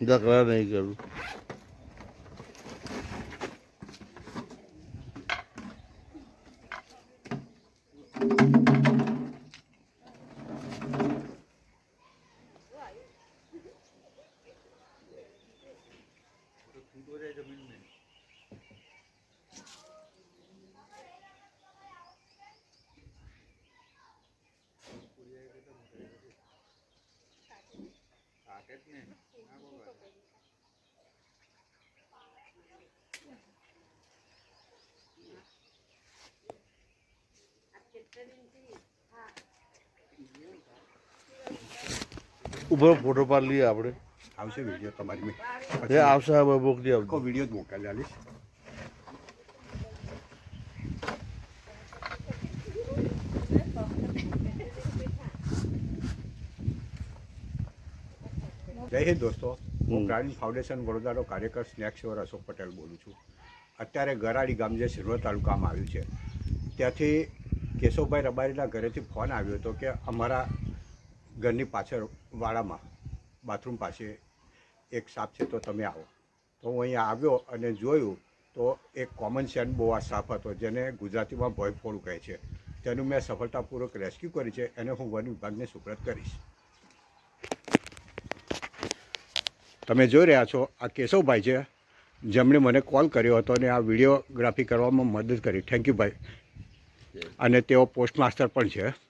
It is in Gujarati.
ઝઘડા નહીં કરું ઉપર ફોટો પાડી લઈએ આપણે. આવશે વીડિયો તમારી મેં. આવશે હવે મોકલી આખો વીડિયો જ મોકલી આલીશ જય હિન્દ દોસ્તો. હું હમ. ફાઉન્ડેશન વડોદરાનો કાર્યકર સ્નેક સેવર અશોક પટેલ બોલું છું. અત્યારે ગરાડી ગામ જે સિલ્વર તાલુકામાં આવ્યું છે ત્યાંથી કેશવભાઈ રબારીના ઘરેથી ફોન આવ્યો હતો કે અમારા ઘરની પાછળ વાડામાં બાથરૂમ પાસે એક સાપ છે તો તમે આવો. તો હું અહીંયા આવ્યો અને જોયું તો એક કોમન સેન્ડ બહુ આ સાપ હતો જેને ગુજરાતીમાં ભોયફોડું કહે છે. તેનું મેં સફળતાપૂર્વક રેસ્ક્યુ કરી છે એને હું વન વિભાગને સુપ્રત કરીશ. તમે જોઈ રહ્યા છો આ કેશવભાઈ છે. જેમણે મને કોલ કર્યો હતો અને આ વિડીયોગ્રાફી કરવામાં મદદ કરી. થેન્ક યુ ભાઈ. અને તેઓ પોસ્ટ માસ્ટર પણ છે.